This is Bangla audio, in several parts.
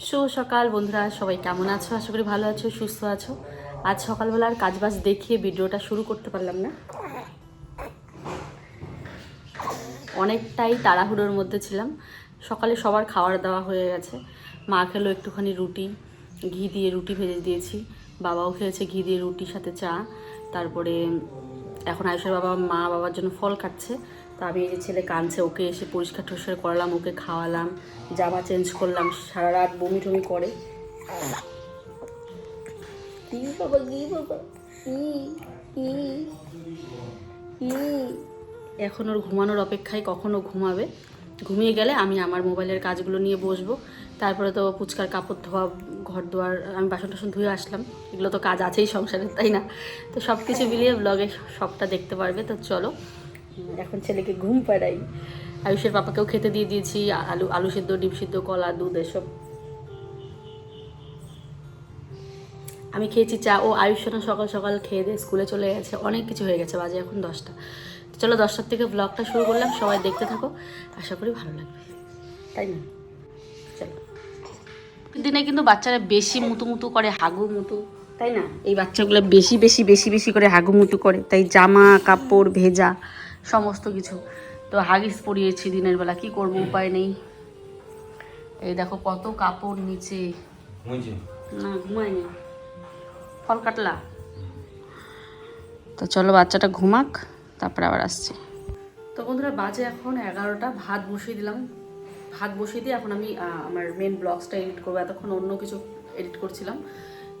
শুভ সকাল বন্ধুরা, সবাই কেমন আছো? আশা করি ভালো আছো, সুস্থ আছো। আজ সকালবেলা আর কাজ বাজ দেখিয়ে ভিডিওটা শুরু করতে পারলাম না। অনেকটাই তাড়াহুড়োর মধ্যে ছিলাম। সকালে সবার খাওয়ার দাওয়া হয়ে গেছে। মা খেলো একটুখানি রুটি, ঘি দিয়ে রুটি ভেজে দিয়েছি। বাবাও খেয়েছে ঘি দিয়ে রুটির সাথে চা। তারপরে এখন আয়ুষের বাবা, মা বাবার জন্য ফল কাটছে। তা আমি এই যে ছেলে কাঁদছে ওকে এসে পরিষ্কার টরিষ্কার করালাম ওকে খাওয়ালাম জামা চেঞ্জ করলাম সারা রাত বমি টমি করে। বাবা বাবা? এখন ওর ঘুমানোর অপেক্ষায় কখনো ঘুমাবে? ঘুমিয়ে গেলে আমি আমার মোবাইলের কাজগুলো নিয়ে বসবো। তারপরে তো পুচকার কাপড় ধোয়া ঘর দোয়ার আমি বাসন টাসন ধুয়ে আসলাম। এগুলো তো কাজ আছেই সংসারে তাই না? তো সব কিছু মিলিয়ে ব্লগে সবটা দেখতে পারবে তো চলো। এখন ছেলেকে ঘুম পাড়াই। আয়ুষের পাপাকেও খেতে দিয়ে দিয়েছি, আলু আলু সিদ্ধ, ডিম সিদ্ধ, কলা, দুধ, এসব। আমি খেয়েছি চা। ও আয়ুষ্মানা সকাল সকাল খেয়ে দিয়ে স্কুলে চলে গেছে। অনেক কিছু হয়ে গেছে, বাজে এখন দশটা। চলো দশটার থেকে ব্লগটা শুরু করলাম, সবাই দেখতে থাকো। আশা করি ভালো লাগবে। তাই না? চলো। দিনে কিন্তু বাচ্চারা বেশি মুতু মুতু করে হাগু মুতু তাই না? এই বাচ্চাগুলো বেশি বেশি বেশি বেশি করে হাগু মুতু করে। তাই জামা, কাপড়, ভেজা। সমস্ত কিছু। তো হাগিস পরিয়েছি দিনের বেলা কি করব উপায় নেই। এই দেখো কত কাপড় নিচে। না ঘুমায়নি। ফল কাটলা? তো চলো বাচ্চাটা ঘুমাক তারপরে আবার আসছি। তো বন্ধুরা বাজে এখন এগারোটা ভাত বসিয়ে দিলাম। ভাত বসিয়ে দিয়ে এখন আমি আমার মেন ব্লগসটা এডিট করব। এতক্ষণ অন্য কিছু এডিট করছিলাম।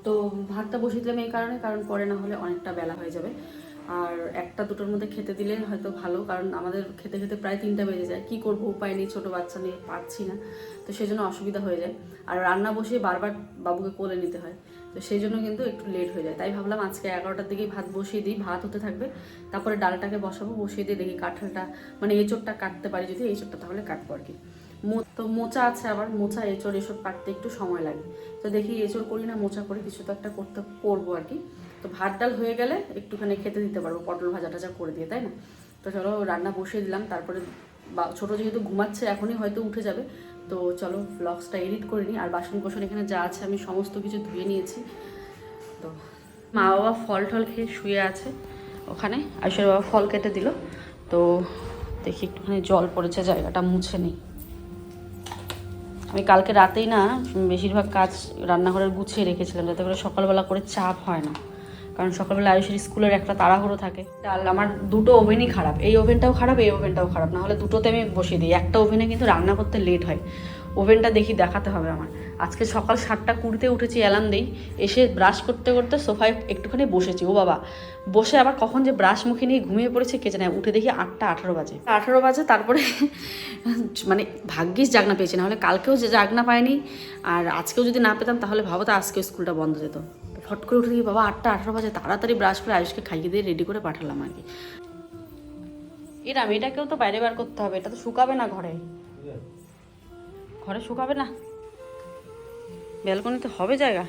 তো ভাতটা বসিয়ে দিলাম এই কারণে কারণ পরে না হলে অনেকটা বেলা হয়ে যাবে। আর একটা দুটোর মধ্যে খেতে দিলে হয়তো ভালো, কারণ আমাদের খেতে খেতে প্রায় তিনটা বেজে যায়। কি করব, উপায় নেই, ছোটো বাচ্চা নিয়ে পারছি না। তো সেই জন্য অসুবিধা হয়ে যায়। আর রান্না বসিয়ে বারবার বাবুকে কোলে নিতে হয়। তো সেই জন্য কিন্তু একটু লেট হয়ে যায়। তাই ভাবলাম আজকে এগারোটার দিকেই ভাত বসিয়ে দিই। ভাত হতে থাকবে। তারপরে ডালটাকে বসাবো, বসিয়ে দিয়ে দেখি কাঁঠালটা মানে এঁচোড়টা কাটতে পারি যদি, এঁচোড়টা তাহলে কাটবো আর কি। মো- তো মোচা আছে আবার, মোচা, এঁচোড়, এসব কাটতে একটু সময় লাগে। তো দেখি এঁচোড় করি না, মোচা করি কিছু তো একটা করতে, করব আর কি। তো ভাত ডাল হয়ে গেলে একটুখানি খেতে দিতে পারব, পটল ভাজা টাজা করে দিয়ে, তাই না? তো চলো রান্না বসিয়ে দিলাম, তারপরে বা, ছোটো যেহেতু ঘুমাচ্ছে, এখনই হয়তো উঠে যাবে। তো চলো ব্লগসটা এডিট করে নিই, আর বাসন কোসন এখানে যা আছে আমি সমস্ত কিছু ধুয়ে নিয়েছি। তো মা বাবা ফল টল খেয়ে শুয়ে আছে ওখানে, আয়ুষের বাবা ফল কেটে দিল। তো দেখি একটুখানি জল পড়েছে, জায়গাটা মুছে নেই। আমি কালকে রাতেই না, বেশিরভাগ কাজ রান্নাঘরের গুছিয়ে রেখেছিলাম, যাতে করে সকালবেলা করে চাপ হয় না। কারণ সকালবেলা আয়ুষের স্কুলের একটা তাড়াহুড়ো থাকে। ডাল আমার দুটো ওভেনই খারাপ। এই ওভেনটাও খারাপ, এই ওভেনটাও খারাপ। না হলে দুটোতে আমি বসিয়ে দিই। একটা ওভেনে কিন্তু রান্না করতে লেট হয়। ওভেনটা দেখি দেখাতে হবে আমার। আজকে সকাল সাতটা কুড়িতে উঠেছি অ্যালার্ম দিই। এসে ব্রাশ করতে করতে সোফায় একটুখানি বসেছি। ও বাবা, বসে আবার কখন যে ব্রাশ মুখে নিয়ে ঘুমিয়ে পড়েছে কে জানে? উঠে দেখি আটটা আঠারো বাজে। আঠারো বাজে, তারপরে মানে ভাগ্যিস জাগনা পেয়েছি। না হলে কালকেও যে জাগনা পায়নি আর আজকেও যদি না পেতাম, তাহলে ভাবো তো আজকেও স্কুলটা বন্ধ যেত। ফট করে উঠে দেখি বাবা আটটা আঠারো বাজে তাড়াতাড়ি ব্রাশ করে আয়ুষকে খাইয়ে দিয়ে রেডি করে পাঠালাম আর কি এরাম এটাকেও তো বাইরে বার করতে হবে এটা তো শুকাবে না ঘরে। ঘরে শুকাবে না? ব্যালকনিতে হবে জায়গা?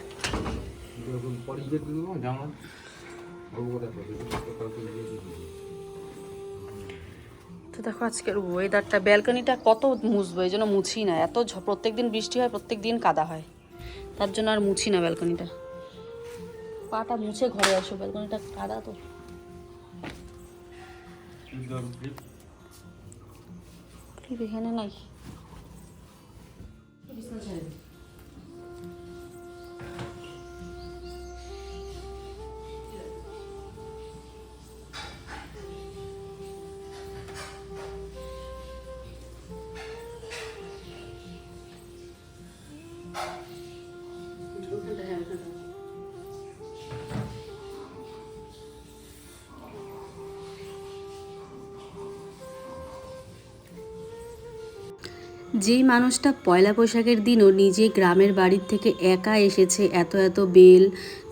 তো দেখো আজকের ওয়েদারটা ব্যালকনিটা কত মুছবো এই জন্য মুছি না। এত প্রত্যেক দিন বৃষ্টি হয় প্রত্যেক দিন কাদা হয়। তার জন্য আর মুছি না ব্যালকনিটা। পাটা মুছে ঘরে আসো ব্যালকনিটা কাদা তো। এখানে নাই? যেই মানুষটা পয়লা বৈশাখের দিনও নিজে গ্রামের বাড়ির থেকে একা এসেছে এত এত বেল,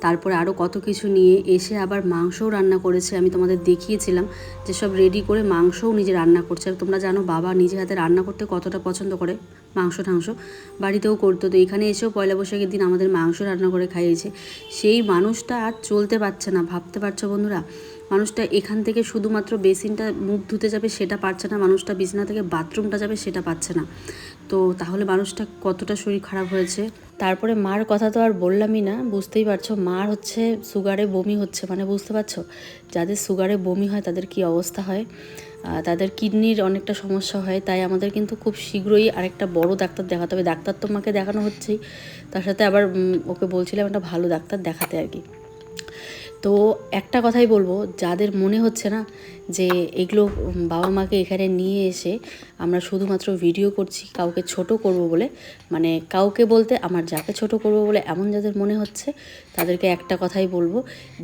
তারপর আরও কত কিছু নিয়ে এসে আবার মাংসও রান্না করেছে। আমি তোমাদের দেখিয়েছিলাম যে সব রেডি করে মাংসও নিজে রান্না করছে। আর তোমরা জানো বাবা নিজে হাতে রান্না করতে কতটা পছন্দ করে মাংস টাংস বাড়িতেও করতো তো এখানে এসেও পয়লা বৈশাখের দিন আমাদের মাংস রান্না করে খাইয়েছে। সেই মানুষটা আর চলতে পারছে না। ভাবতে পারছ বন্ধুরা? মানুষটা এখান থেকে শুধুমাত্র বেসিনটা মুখ ধুতে যাবে সেটা পারছে না, মানুষটা বিছানা থেকে বাথরুমটা যাবে সেটা পাচ্ছে না। তো তাহলে মানুষটা কতটা শরীর খারাপ হয়েছে? তারপরে মার কথা তো আর বললামই না, বুঝতেই পারছ, মার হচ্ছে সুগারে বমি হচ্ছে মানে বুঝতে পারছ? যাদের সুগারে বমি হয় তাদের কি অবস্থা হয়? তাদের কিডনির অনেকটা সমস্যা হয়, তাই আমাদের কিন্তু খুব শীঘ্রই আরেকটা বড় ডাক্তার দেখাতে হবে। ডাক্তার তো মাকে দেখানো হচ্ছেই, তার সাথে আবার ওকে বলছিলাম একটা ভালো ডাক্তার দেখাতে আর কি। তো একটা কথাই বলব, যাদের মনে হচ্ছে না যে এগুলো বাবা মাকে এখানে নিয়ে এসে আমরা শুধুমাত্র ভিডিও করছি, কাউকে ছোট করব বলে মানে কাউকে বলতে আমার যাকে ছোট করব বলে এমন যাদের মনে হচ্ছে, তাদেরকে একটা কথাই বলব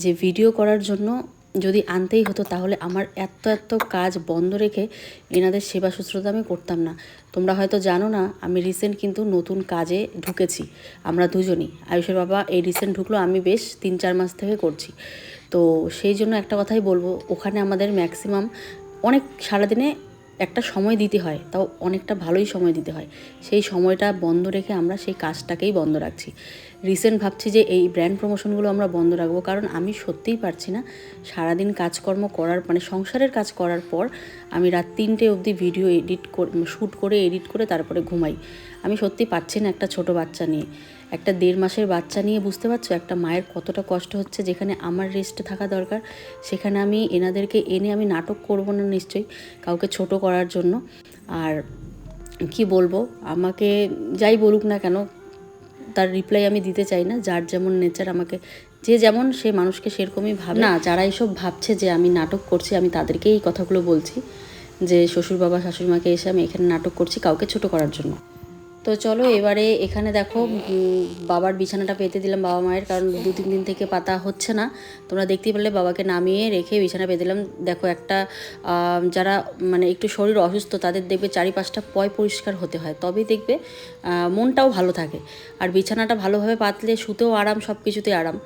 যে ভিডিও করার জন্য যদি আনতেই হতো তাহলে আমার এত এত কাজ বন্ধ রেখে এনাদের সেবা শুশ্রূষা আমি করতাম না। তোমরা হয়তো জানো না, আমি রিসেন্ট কিন্তু নতুন কাজে ঢুকেছি। আমরা দুজনই। আয়ুষের বাবা এই রিসেন্ট ঢুকলো, আমি বেশ তিন চার মাস থেকে করছি। তো সেই জন্য একটা কথাই বলব, ওখানে আমাদের ম্যাক্সিমাম অনেক সারাদিনে একটা সময় দিতে হয়, তাও অনেকটা ভালোই সময় দিতে হয়। সেই সময়টা বন্ধ রেখে আমরা সেই কাজটাকেই বন্ধ রাখছি। রিসেন্ট ভাবছি যে এই ব্র্যান্ড প্রমোশনগুলো আমরা বন্ধ রাখব, কারণ আমি সত্যিই পারছি না। সারাদিন কাজকর্ম করার মানে সংসারের কাজ করার পর আমি রাত তিনটে অবধি ভিডিও এডিট শ্যুট করে এডিট করে তারপরে ঘুমাই। আমি সত্যি পারছি না একটা ছোট বাচ্চা নিয়ে। একটা দেড় মাসের বাচ্চা নিয়ে বুঝতে পারছ, একটা মায়ের কতটা কষ্ট হচ্ছে, যেখানে আমার রেস্ট থাকা দরকার, সেখানে আমি এনাদেরকে এনে আমি নাটক করব না নিশ্চয়ই, কাউকে ছোট করার জন্য। আর কি বলব, আমাকে যাই বলুক না কেন তার রিপ্লাই আমি দিতে চাই না। যার যেমন নেচার আমাকে, যে যেমন সে মানুষকে সেরকমই ভাবে। না, যারা এসব ভাবছে যে আমি নাটক করছি, আমি তাদেরকেই এই কথাগুলো বলছি যে শ্বশুর বাবা শাশুড়ি মাকে এসে আমি এখানে নাটক করছি কাউকে ছোট করার জন্য। তো চলো এবারে এখানে দেখো বাবার বিছানাটা পেতে দিলাম বাবা মায়ের কারণ দু তিন দিন থেকে পাতা হচ্ছে না। তোমরা দেখতেই পেলে বাবাকে নামিয়ে রেখে বিছানা পেতে দিলাম। দেখো একটা যারা মানে একটু শরীর অসুস্থ তাদের দেখবে চারিপাশটা পয় পরিষ্কার হতে হয়। তবেই দেখবে মনটাও ভালো থাকে। আর বিছানাটা ভালোভাবে পাতলে শুতেও আরাম সব কিছুতেই আরাম।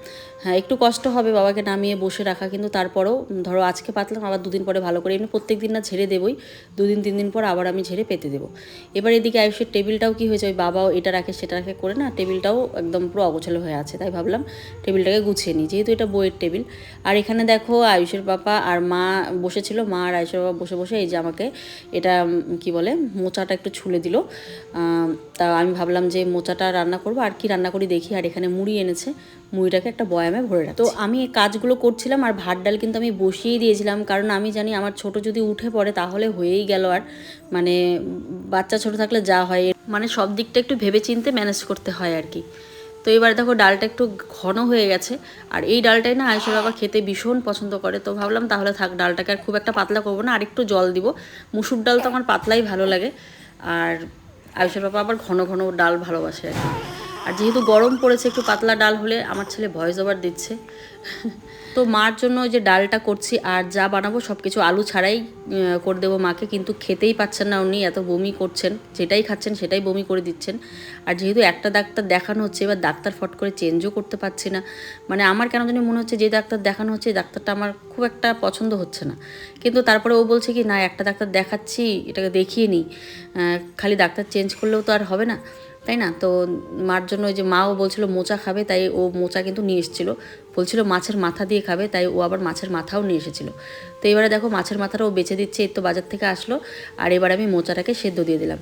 হ্যাঁ একটু কষ্ট হবে বাবাকে নামিয়ে বসে রাখা কিন্তু তারপরেও ধরো আজকে পাতলাম আবার দুদিন পরে ভালো করে এমনি প্রত্যেক দিন না ঝেড়ে দেবই। দুদিন তিন দিন পর আবার আমি ঝেড়ে পেতে দেবো। এবার এদিকে আয়ুষের টেবিলটাও কি হয়েছে ওই বাবাও এটা রাখে, সেটা রাখে, করে না টেবিলটাও একদম পুরো অগোছালো হয়ে আছে, তাই ভাবলাম টেবিলটাকে গুছিয়ে নিই, যেহেতু এটা বইয়ের টেবিল। আর এখানে দেখো আয়ুষের পাপা আর মা বসেছিল, মা আর আয়ুষের বাবা বসে বসে এই যে আমাকে এটা কি বলে, মোচাটা একটু ছুলে দিল। তা আমি ভাবলাম যে মোচাটা রান্না করব, আর কি রান্না করি দেখি, আর এখানে মুড়ি এনেছে, মুড়িটাকে একটা বয়ামে ভরে রাখি তো আমি এই কাজগুলো করছিলাম, আর ভাত ডাল কিন্তু আমি বসিয়েই দিয়েছিলাম, কারণ আমি জানি আমার ছোট যদি উঠে পড়ে তাহলে হয়েই গেল আর মানে বাচ্চা ছোট থাকলে যা হয় মানে সব দিকটা একটু ভেবে চিনতে ম্যানেজ করতে হয় আর কি। তো এবার দেখো ডালটা একটু ঘন হয়ে গেছে, আর এই ডালটাই না আয়ুষের বাবা খেতে ভীষণ পছন্দ করে। তো ভাবলাম তাহলে থাক, ডালটাকে আর খুব একটা পাতলা করব না, আর একটু জল দিব। মুসুর ডাল তো আমার পাতলাই ভালো লাগে, আর আয়ুষের বাবা আবার ঘন ঘন ডাল ভালোবাসে আর কি। আর যেহেতু গরম পড়েছে, একটু পাতলা ডাল হলে আমার ছেলে ভয়েস ওভার দিচ্ছে। তো মার জন্য যে ডালটা করছি, আর যা বানাবো সব কিছু আলু ছাড়াই করে দেবো মাকে, কিন্তু খেতেই পাচ্ছেন না উনি, এত বমি করছেন, যেটাই খাচ্ছেন সেটাই বমি করে দিচ্ছেন। আর যেহেতু একটা ডাক্তার দেখানো হচ্ছে, এবার ডাক্তার ফট করে চেঞ্জও করতে পারছি না। মানে আমার কেন জানি মনে হচ্ছে যে ডাক্তার দেখানো হচ্ছে ডাক্তারটা আমার খুব একটা পছন্দ হচ্ছে না। কিন্তু তারপরে ও বলছে কি, না, একটা ডাক্তার দেখাচ্ছি, এটাকে দেখিয়ে নিই। খালি ডাক্তার চেঞ্জ করলেও তো আর হবে না। তাই না? তো মার জন্য ওই যে মাও বলছিল মোচা খাবে, তাই ও মোচা কিন্তু নিয়ে এসেছিল। বলছিল মাছের মাথা দিয়ে খাবে, তাই ও আবার মাছের মাথাও নিয়ে এসেছিল। তো এবারে দেখো মাছের মাথাটা ও বেছে দিচ্ছে এর তো বাজার থেকে আসলো। আর এবার আমি মোচাটাকে সেদ্ধ দিয়ে দিলাম।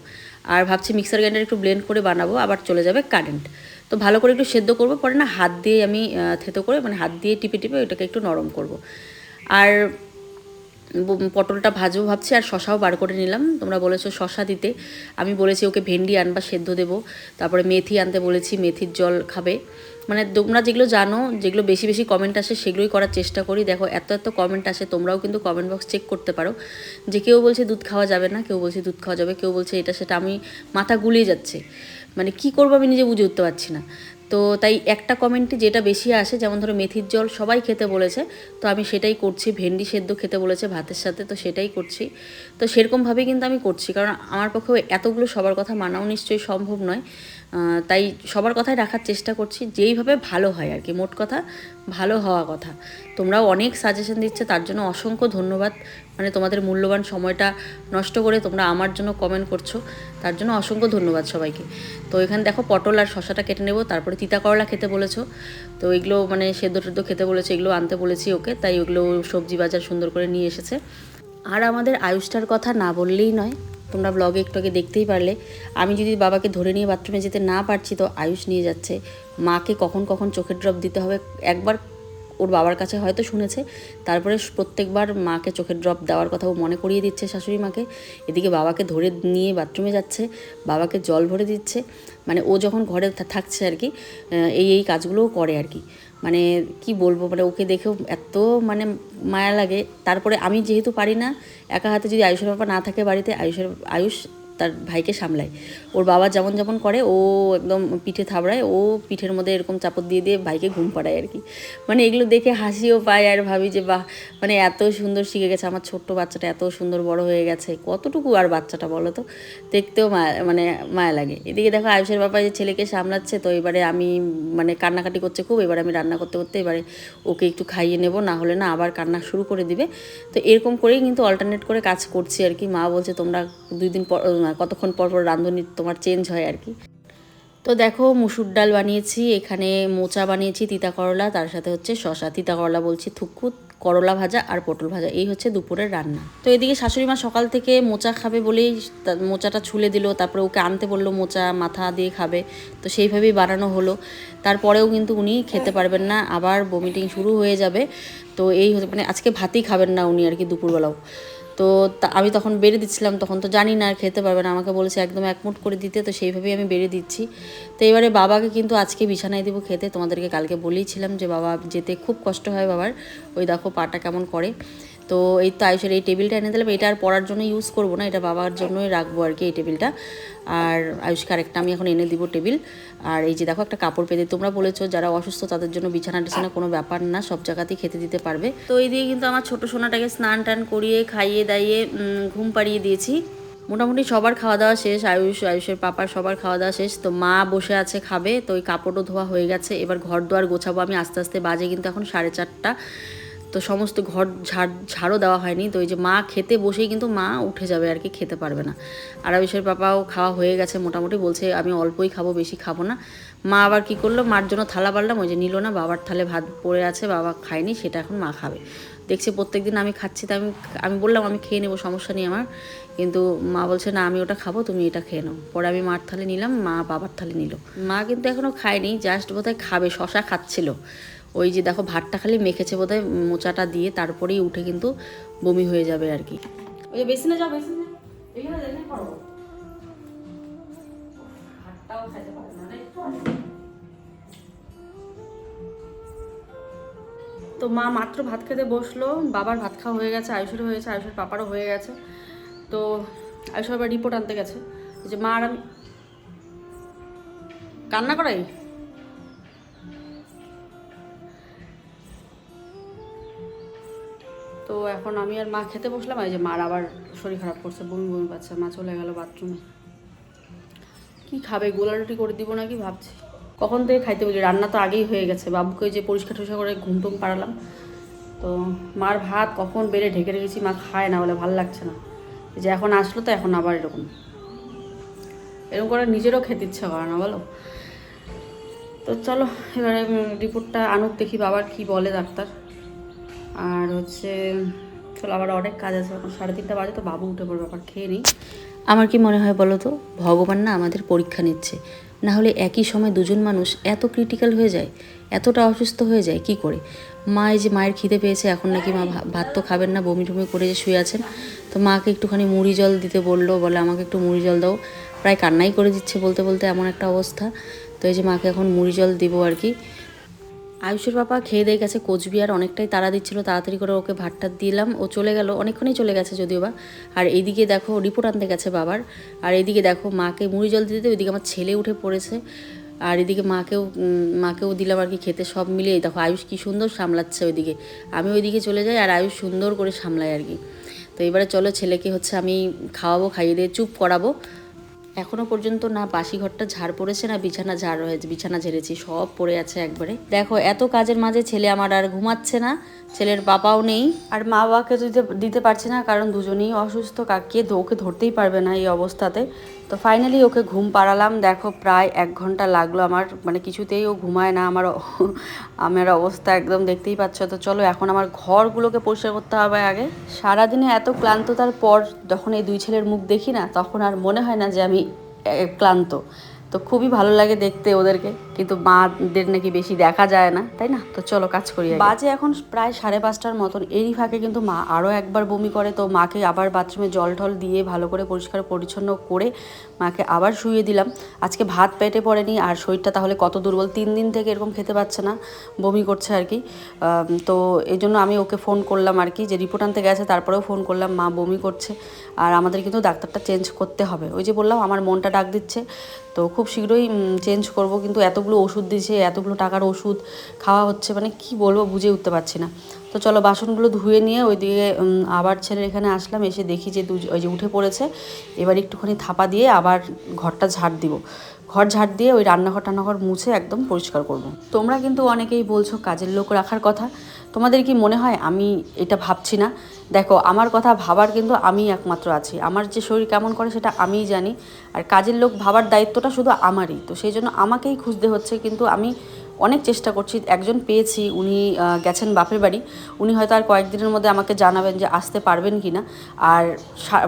আর ভাবছি মিক্সার গ্রাইন্ডার একটু ব্লেন্ড করে বানাবো, আবার চলে যাবে কারেন্ট। তো ভালো করে একটু সেদ্ধ করব, পরে না হাত দিয়ে আমি থেতো করে মানে হাত দিয়ে টিপে টিপে ওইটাকে একটু নরম করব। আর পটলটা ভাজবো ভাবছি আর শশাও বার করে নিলাম। তোমরা বলেছ শশা দিতে। আমি বলেছি ওকে ভেন্ডি আনবা, সেদ্ধ দেবো। তারপরে মেথি আনতে বলেছি, মেথির জল খাবে। মানে তোমরা যেগুলো জানো, যেগুলো বেশি বেশি কমেন্ট আসে, সেগুলোই করার চেষ্টা করি। দেখো, এত এত কমেন্ট আসে, তোমরাও কিন্তু কমেন্ট বক্স চেক করতে পারো। যে কেউ বলছে দুধ খাওয়া যাবে না, কেউ বলছে দুধ খাওয়া যাবে, কেউ বলছে এটা, সেটা। আমি মাথা গুলিয়ে যাচ্ছে। মানে কি করব আমি নিজে বুঝে উঠতে পারছি না। তো তাই একটা কমেন্টে যেটা বেশি আসে, যেমন ধরো মেথির জল সবাই খেতে বলেছে, তো আমি সেটাই করছি, ভেন্ডি সেদ্ধ খেতে বলেছে ভাতের সাথে, তো সেটাই করছি। তো সেরকমভাবেই কিন্তু আমি করছি, কারণ আমার পক্ষে এতগুলো সবার কথা মানাও নিশ্চয়ই সম্ভব নয়। তাই সবার কথাই রাখার চেষ্টা করছি, যেইভাবে ভালো হয় আর কি, মোট কথা। ভালো হওয়া কথা। তোমরাও অনেক সাজেশন দিচ্ছে, তার জন্য অসংখ্য ধন্যবাদ। মানে তোমাদের মূল্যবান সময়টা নষ্ট করে তোমরা আমার জন্য কমেন্ট করছ, তার জন্য অসংখ্য ধন্যবাদ সবাইকে। তো এখানে দেখো পটল আর শশাটা কেটে নেব, তারপরে তিতা করলা খেতে বলেছ। তো এগুলো মানে সেদ্ধ টেদ্ধ খেতে বলেছে, এগুলো আনতে বলেছি ওকে, তাই ওগুলো সবজি বাজার সুন্দর করে নিয়ে এসেছে। আর আমাদের আয়ুষটার কথা না বললেই নয় তোমরা ব্লগে একটু আগে দেখতেই পারলে। আমি যদি বাবাকে ধরে নিয়ে বাথরুমে যেতে না পারছি, তো আয়ুষ নিয়ে যাচ্ছে। মাকে কখন কখন চোখের ড্রপ দিতে হবে, একবার ওর বাবার কাছে হয়তো শুনেছে। তারপরে প্রত্যেকবার মাকে চোখের ড্রপ দেওয়ার কথা ও মনে করিয়ে দিচ্ছে শাশুড়ি মাকে। এদিকে বাবাকে ধরে নিয়ে বাথরুমে যাচ্ছে, বাবাকে জল ভরে দিচ্ছে। মানে ও যখন ঘরে থাকছে আর কি এই এই কাজগুলোও করে আর কি। মানে কি বলব মানে ওকে দেখেও এত মানে মায়া লাগে। তারপরে আমি যেহেতু পারি না, একা হাতে যদি আয়ুষের বাবা না থাকে বাড়িতে, আয়ুষের, আয়ুষ তার ভাইকে সামলায়। ওর বাবা যেমন যেমন করে, ও একদম পিঠে থাবড়ায়, ও পিঠের মধ্যে এরকম চাপড় দিয়ে দিয়ে ভাইকে ঘুম পাড়ায় আর কি। মানে এগুলো দেখে হাসিও পায় আর ভাবি যে, বাহ মানে এত সুন্দর শিখে গেছে, আমার ছোট্ট বাচ্চাটা এত সুন্দর বড় হয়ে গেছে, কতটুকু আর বাচ্চাটা বলো তো? দেখতেও মায়া মানে মায়া লাগে। এদিকে দেখো আয়ুষের বাবা যে ছেলেকে সামলাচ্ছে, তো এবারে আমি মানে কান্নাকাটি করছে খুব, এবারে আমি রান্না করতে করতে এবারে ওকে একটু খাইয়ে নেব, না হলে না আবার কান্না শুরু করে দিবে। তো এরকম করেই কিন্তু অল্টারনেট করে কাজ করছি আর কি। মা বলছে, তোমরা দুই দিন পর আহ, কতক্ষণ পর পর রাঁধুনি তোমার চেঞ্জ হয় আর কি। তো দেখো মুসুর ডাল বানিয়েছি এখানে মোচা বানিয়েছি তিতা করলা তার সাথে হচ্ছে শশা তিতা করলা বলছি থুকু করলা ভাজা আর পটল ভাজা এই হচ্ছে দুপুরের রান্না। তো এদিকে শাশুড়ি মা সকাল থেকে মোচা খাবে বলেই মোচাটা ছুলে দিল তারপরে ওকে আনতে বলল মোচা মাথা দিয়ে খাবে তো সেইভাবেই বানানো হলো। তারপরেও কিন্তু উনি খেতে পারবেন না আবার বমিটিং শুরু হয়ে যাবে তো এই মানে আজকে ভাতই খাবেন না উনি আর কি দুপুরবেলাও। তো আমি তখন বেড়ে দিচ্ছিলাম, তখন তো জানি না আর খেতে পারবে না। আমাকে বলেছে, একদম একমুট করে দিতে। তো সেইভাবেই আমি বেড়ে দিচ্ছি। তো এবারে বাবাকে কিন্তু আজকে বিছানায় দেবো খেতে। তোমাদেরকে কালকে বলেইছিলাম যে, বাবা যেতে খুব কষ্ট হয় বাবার। ওই দেখো পাটা কেমন করে। তো এই তো আয়ুষের এই টেবিলটা এনে দিলাম। এটা আর পড়ার জন্য ইউজ করব না, এটা বাবার জন্যই রাখব আর কি এই টেবিলটা। আর আয়ুষকে আরেকটা আমি এখন এনে দিব টেবিল। আর এই যে দেখো একটা কাপড় পেতে, তোমরা বলেছ যারা অসুস্থ তাদের জন্য বিছানা টিছানা কোনো ব্যাপার না, সব জায়গাতেই খেতে দিতে পারবে। তো এই দিয়ে কিন্তু আমার ছোট সোনাটাকে স্নান টান করিয়ে, খাইয়ে দাইয়ে ঘুম পাড়িয়ে দিয়েছি। মোটামুটি সবার খাওয়া দাওয়া শেষ, আয়ুষ, আয়ুষের পাপার সবার খাওয়া দাওয়া শেষ। তো মা বসে আছে খাবে, তো ওই কাপড়ও ধোয়া হয়ে গেছে। এবার ঘর দুয়ার গোছাবো আমি আস্তে আস্তে, বাজে কিন্তু এখন সাড়ে চারটা। তো সমস্ত ঘর ঝাড়, ঝাড়ও দেওয়া হয়নি। তো ওই যে মা খেতে বসেই কিন্তু মা উঠে যাবে, আর কি খেতে পারবে না। আর আয়ুষের পাপাও খাওয়া হয়ে গেছে মোটামুটি, বলছে আমি অল্পই খাব, বেশি খাব না। মা আবার কি করল, মার জন্য থালা বাড়লাম, ওই যে নিল না, বাবার থালে ভাত পড়ে আছে, বাবা খায়নি, সেটা এখন মা খাবে। দেখছি প্রত্যেকদিন আমি খাচ্ছি, তো আমি আমি বললাম, আমি খেয়ে নেব, সমস্যা নেই আমার। কিন্তু মা বলছে, না, আমি ওটা খাব, তুমি এটা খেয়ে নাও। পরে আমি মার থালে নিলাম, মা বাবার থালে নিল। মা কিন্তু এখনও খায়নি জাস্ট বোধহয় খাবে, শশা খাচ্ছিল। ওই যে দেখো ভাতটা খালি মেখেছে বোধহয়, মোচাটা দিয়ে তারপরেই উঠে কিন্তু বমি হয়ে যাবে আর কি। ওই বেসিনে যাও, বেসিনে। তো মা মাত্র ভাত খেতে বসল, বাবার ভাত খাওয়া হয়ে গেছে আয়ুষের হয়েছে আয়ুষের পাপারও হয়ে গেছে। তো আয়ুষ আবার রিপোর্ট আনতে গেছে। যে মা আর আমি কান্না করাই? তো এখন আমি আর মা খেতে বসলাম এই যে মার আবার শরীর খারাপ করছে, বমি বমি পাচ্ছে, মা চলে গেল বাথরুমে কি খাবে, গোলা রুটি করে দিব নাকি ভাবছি। কখন থেকে খাইতে বলি, রান্না তো আগেই হয়ে গেছে, বাবুকে যে পরিষ্কার টরিষ্কার করে ঘুম টুম পাড়ালাম। তো মার ভাত কখন বেড়ে ঢেকে রেখেছি, মা খায় না বলে ভালো লাগছে না। যে এখন আসলো তো, এখন আবার এরকম। এরকম করে নিজেরও খেতে ইচ্ছা করে না, বলো। তো চলো, এবারে রিপোর্টটা আনুক, দেখি বাবার কি বলে ডাক্তার। আর হচ্ছে, চলো আবার অনেক কাজ আছে, এখন সাড়ে তিনটা বাজে তো বাবু উঠে পড়বে, আবার খেয়ে নিই। আমার কি মনে হয় বলো তো? ভগবান না আমাদের পরীক্ষা নিচ্ছে। না হলে একই সময় দুজন মানুষ এত ক্রিটিক্যাল হয়ে যায়, এতটা অসুস্থ হয়ে যায়, কি করে? মা এই যে মায়ের খিদে পেয়েছে, এখন নাকি মা ভাত তো খাবেন না, বমি টমি করে যে শুয়ে আছেন। তো মাকে একটুখানি মুড়ি জল দিতে বলল, বলে আমাকে একটু মুড়ি জল দাও। প্রায় কান্নাই করে দিচ্ছে বলতে বলতে এমন একটা অবস্থা। তো এই যে মাকে এখন মুড়ি জল দিব আর কি। আয়ুষের বাবা খেয়ে দিয়ে গেছে কোচবিহার, অনেকটাই তাড়া দিচ্ছিল, তাড়াতাড়ি করে ওকে ভাতটা দিলাম ও চলে গেল, অনেকক্ষণই চলে গেছে যদিও বা। আর এইদিকে দেখো, রিপোর্ট আনতে গেছে বাবার। আর এইদিকে দেখো, মাকে মুড়ি জল দিতে ওইদিকে আমার ছেলে উঠে পড়েছে। আর এদিকে মাকেও মাকেও দিলাম আর কি খেতে সব মিলিয়ে। দেখো, আয়ুষ কি সুন্দর সামলাচ্ছে ওইদিকে। আমি ওইদিকে চলে যাই আর আয়ুষ সুন্দর করে সামলায় আর কি। তো এবারে চলো ছেলেকে হচ্ছে আমি খাওয়াবো, খাইয়ে দিয়ে চুপ করাবো। এখনও পর্যন্ত না বাসি ঘরটা ঝাড় পড়েছে, না বিছানা ঝাড় হয়েছে বিছানা ঝেড়েছি, সব পড়ে আছে একবারে। দেখো, এত কাজের মাঝে ছেলে আমার আর ঘুমাচ্ছে না, ছেলের বাবাও নেই। আর মা বাবাকে দিতে দিতে পারছে না, কারণ দুজনেই অসুস্থ কাকিয়ে ওকে ধরতেই পারবে না এই অবস্থাতে। তো ফাইনালি ওকে ঘুম পাড়ালাম। দেখো প্রায় এক ঘণ্টা লাগল আমার মানে কিছুতেই ও ঘুমায় না। আমার আমার অবস্থা একদম দেখতেই পাচ্ছ। তো চলো এখন আমার ঘরগুলোকে পরিষ্কার করতে হবে আগে। সারাদিনে এত ক্লান্ততার পর যখন এই দুই ছেলের মুখ দেখি না, তখন আর মনে হয় না যে আমি ক্লান্ত। তো খুবই ভালো লাগে দেখতে ওদেরকে। কিন্তু মাদের নাকি বেশি দেখা যায় না, তাই না? তো চলো কাজ করি বাজে এখন প্রায় সাড়ে পাঁচটার মতন, এরই ফাঁকে কিন্তু মা আরও একবার বমি করে, তো মাকে আবার বাথরুমে জল টল দিয়ে ভালো করে পরিষ্কার পরিচ্ছন্ন করে মাকে আবার শুয়ে দিলাম। আজকে ভাত পেটে পড়েনি, আর শরীরটা তাহলে কত দুর্বল, তিন দিন থেকে এরকম খেতে পাচ্ছে না, বমি করছে আর কি। তো এই জন্য আমি ওকে ফোন করলাম আর কি, যে রিপোর্ট আনতে গেছে, তারপরেও ফোন করলাম, মা বমি করছে। আর আমাদের কিন্তু ডাক্তারটা চেঞ্জ করতে হবে। ওই যে বললাম, আমার মনটা ডাক দিচ্ছে, তো খুব শীঘ্রই চেঞ্জ করব, কিন্তু এতগুলো ওষুধ দিয়েছে এতগুলো টাকার ওষুধ খাওয়া হচ্ছে মানে কি বলব বুঝে উঠতে পারছি না। তো চলো বাসনগুলো ধুয়ে নিয়ে ওইদিকে আবার ছেলের এখানে আসলাম, এসে দেখি যে দু ওই যে উঠে পড়েছে। এবার একটুখানি থাপা দিয়ে আবার ঘরটা ঝাড় দিব। ঘর ঝাড় দিয়ে ওই রান্নাঘর টান্নাঘর মুছে একদম পরিষ্কার করব। তোমরা কিন্তু অনেকেই বলছো কাজের লোক রাখার কথা। তোমাদের কি মনে হয়? আমি এটা ভাবছি না। দেখো, আমার কথা ভাবার কিন্তু আমি একমাত্র আছি। আমার যে শরীর কেমন করে সেটা আমিই জানি। আর কাজের লোক ভাবার দায়িত্বটা শুধু আমারই। তো সেই জন্য আমাকেই খুঁজতে হচ্ছে। কিন্তু আমি অনেক চেষ্টা করছি, একজন পেয়েছি, উনি গেছেন বাপের বাড়ি, উনি হয়তো আর কয়েকদিনের মধ্যে আমাকে জানাবেন যে আসতে পারবেন কি না আর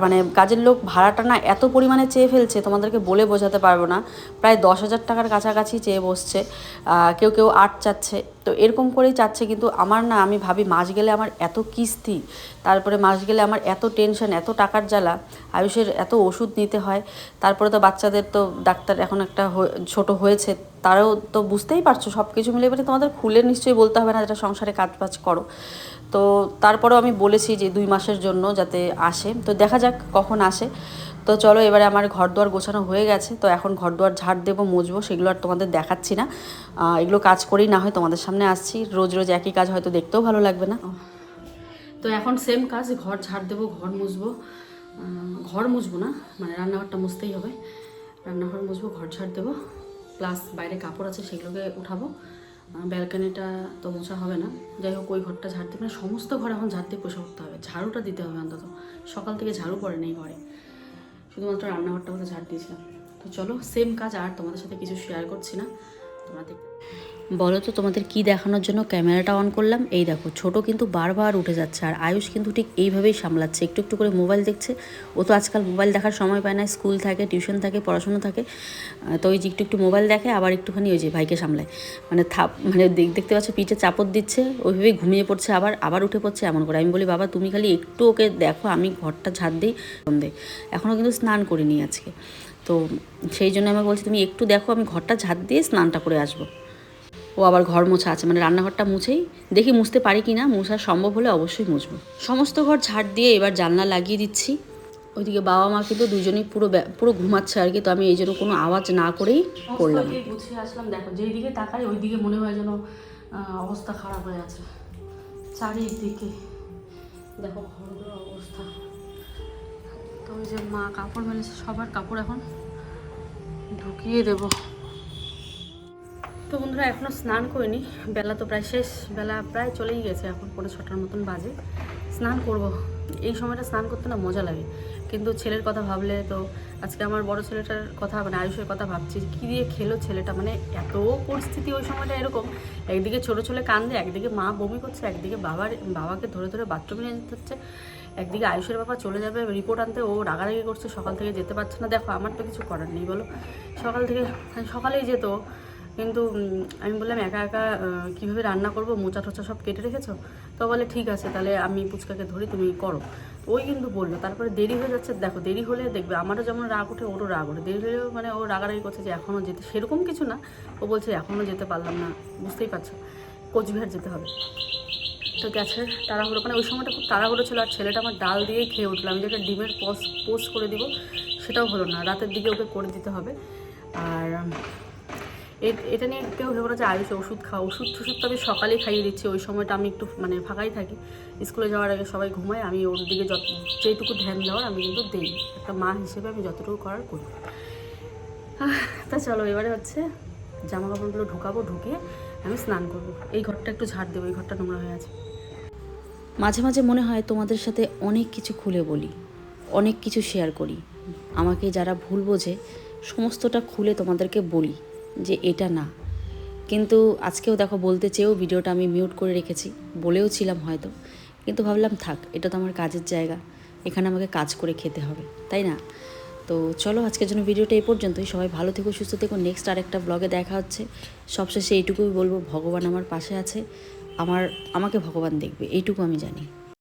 মানে কাজের লোক ভাড়াটা না এত পরিমাণে চেয়ে ফেলছে, তোমাদেরকে বলে বোঝাতে পারব না। প্রায় দশ হাজার টাকার কাছাকাছি চেয়ে বসছে কেউ কেউ আট চাচ্ছে। তো এরকম করেই চাচ্ছে, কিন্তু আমার না, আমি ভাবি মাস গেলে আমার এত কিস্তি, তারপরে মাস গেলে আমার এত টেনশন, এত টাকার জ্বালা, আয়ুষের এত ওষুধ নিতে হয়, তারপরে তো বাচ্চাদের তো ডাক্তার এখন একটা ছোট হয়েছে তারাও তো বুঝতেই পারছ সব কিছু মিলে এবারে তোমাদের খুলে নিশ্চয়ই বলতে হবে না যেটা সংসারে কাজ বাজ করো। তো তারপরেও আমি বলেছি যে দুই মাসের জন্য যাতে আসে, তো দেখা যাক কখন আসে। তো চলো এবারে আমার ঘর দুয়ার গোছানো হয়ে গেছে, তো এখন ঘর দুয়ার ঝাড় দেবো, মুছবো, সেগুলো আর তোমাদের দেখাচ্ছি না। এগুলো কাজ করেই না হয় তোমাদের সামনে আসছি। রোজ রোজ একই কাজ হয়তো দেখতেও ভালো লাগবে না। তো এখন সেম কাজ, ঘর ঝাড় দেবো, ঘর মুছবো। ঘর মুছবো না মানে রান্নাঘরটা মুছতেই হবে। রান্নাঘর মুছবো, ঘর ঝাড় দেবো। প্লাস বাইরে কাপড় আছে সেগুলোকে উঠাবো। ব্যালকানিটা তো মোছা হবে না। যাই হোক, ওই ঘরটা ঝাড়তে মানে সমস্ত ঘর এখন ঝাড়তে পোষা করতে হবে। ঝাড়ুটা দিতে হবে অন্তত। সকাল থেকে ঝাড়ু পড়ে নেই ঘরে। শুধুমাত্র রান্নাঘরটা মতো ঝাড় দিয়েছিলাম। তো চলো সেম কাজ আর তোমাদের সাথে কিছু শেয়ার করছি না। তোমরা দেখতে বলো তো তোমাদের কি দেখানোর জন্য ক্যামেরাটা অন করলাম? এই দেখো, ছোট কিন্তু বারবার উঠে যাচ্ছে আর আয়ুষ কিন্তু ঠিক এইভাবেই সামলাচ্ছে। একটু একটু করে মোবাইল দেখছে। ও তো আজকাল মোবাইল দেখার সময় পায় না স্কুল থাকে টিউশন থাকে, পড়াশুনো থাকে। তো ওই যে একটু একটু মোবাইল দেখে, আবার একটুখানি ওই যে ভাইকে সামলায়। মানে থাপ মানে দেখতে পাচ্ছ পিঠে চাপত দিচ্ছে, ওইভাবেই ঘুমিয়ে পড়ছে আবার আবার উঠে পড়ছে এমন করে। আমি বলি, বাবা, তুমি খালি একটু ওকে দেখো, আমি ঘরটা ঝাড় দিই এখনও কিন্তু স্নান করিনি আজকে। তো সেই জন্য আমি বলছি, তুমি একটু দেখো, আমি ঘরটা ঝাড় দিয়ে স্নানটা করে আসব। ও আবার ঘর মোছা আছে। মানে রান্নাঘরটা মুছেই। দেখি মুছতে পারি কি না মোছা সম্ভব হলে অবশ্যই মুছবো। সমস্ত ঘর ঝাড় দিয়ে এবার জানলা লাগিয়ে দিচ্ছি। ওইদিকে বাবা মা কিন্তু দুজনেই পুরো পুরো ঘুমাচ্ছে আর কি তো আমি এই জন্য কোনো আওয়াজ না করেই করলাম। গুছিয়ে আসলাম দেখো যেই দিকে তাকাই ওই দিকে মনে হয় যেন অবস্থা খারাপ হয়ে আছে। চারিদিকে দেখো ঘরগুলোর অবস্থা। তো ওই যে মা কাপড় মেলেছে সবার কাপড় এখন ঢুকিয়ে দেবো। তো বন্ধুরা এখনও স্নান করিনি। বেলা তো প্রায় শেষ, বেলা প্রায় চলেই গেছে এখন পরে ছটার মতন বাজে। স্নান করব। এই সময়টা স্নান করতে না মজা লাগে। কিন্তু ছেলের কথা ভাবলে তো, আজকে আমার বড় ছেলেটার কথা মানে আয়ুষের কথা ভাবছি, কী দিয়ে খেলো ছেলেটা? মানে এত পরিস্থিতি ওই সময়টা এরকম। একদিকে ছোটো ছেলে কান্দে, একদিকে মা বমি করছে, একদিকে বাবার, বাবাকে ধরে ধরে বাথরুমে নিয়ে যেতে হচ্ছে একদিকে আয়ুষের বাবা চলে যাবে রিপোর্ট আনতে, ও রাগারাগি করছে, সকাল থেকে যেতে পারছে না। দেখো, আমার তো কিছু করার নেই, বলো। সকাল থেকে সকালেই যেত। কিন্তু আমি বললাম, একা একা কীভাবে রান্না করব? মোচা টোচা সব কেটে রেখেছো? তো বলে, ঠিক আছে, তাহলে আমি পুচকাকে ধরি, তুমি করো। ওই কিন্তু বলল। তারপরে দেরি হয়ে যাচ্ছে, দেখো, দেরি হলে দেখবে, আমারও যেমন রাগ ওঠে, ওরও রাগ ওঠে। দেরি হলেও মানে ও রাগারাগি করছে যে এখনও যেতে সেরকম কিছু না। ও বলছে এখনও যেতে পারলাম না, বুঝতেই পারছ। কোচবিহার যেতে হবে। তো গেছে তাড়াহুড়ো। মানে ওই সময়টা খুব তাড়াহুড়ো ছিল, আর ছেলেটা আমার ডাল দিয়েই খেয়ে উঠল। আমি যেটা ডিমের পোস্ট পোস্ট করে দিব, সেটাও হলো না। রাতের দিকে ওকে করে দিতে হবে। আর এটা নিয়ে কেউ ভেবো না যে আয়ুষ ওষুধ খাও। ওষুধ টষুধ তো আমি সকালেই খাইয়ে দিচ্ছি, ওই সময়টা আমি একটু মানে ফাঁকাই থাকি। স্কুলে যাওয়ার আগে সবাই ঘুমায়, আমি ওর দিকে যত যেটুকু ধ্যান দেওয়ার আমি কিন্তু দিই। একটা মা হিসেবে আমি যতটুকু করার করি। তা চলো, এবারে হচ্ছে জামা কাপড়গুলো ঢুকাবো ঢুকে আমি স্নান করব। এই ঘরটা একটু ঝাড় দেবো, এই ঘরটা নোংরা হয়ে আছে। মাঝে মাঝে মনে হয় তোমাদের সাথে অনেক কিছু খুলে বলি, অনেক কিছু শেয়ার করি। আমাকে যারা ভুল বোঝে, সমস্তটা খুলে তোমাদেরকে বলি। যে এটা না। কিন্তু আজকেও দেখো বলতে চেয়েও ভিডিওটা আমি মিউট করে রেখেছি, বলেও ছিলাম হয়তো। কিন্তু ভাবলাম থাক, এটা তো আমার কাজের জায়গা, এখানে আমাকে কাজ করে খেতে হবে, তাই না? তো চলো আজকের জন্য ভিডিওটা এই পর্যন্তই, সবাই ভালো থেকো, সুস্থ থেকো নেক্সট আরেকটা ব্লগে দেখা হচ্ছে। সবশেষে এইটুকুই বলব, ভগবান আমার পাশে আছে, আমার, আমাকে ভগবান দেখবে, এইটুকু আমি জানি।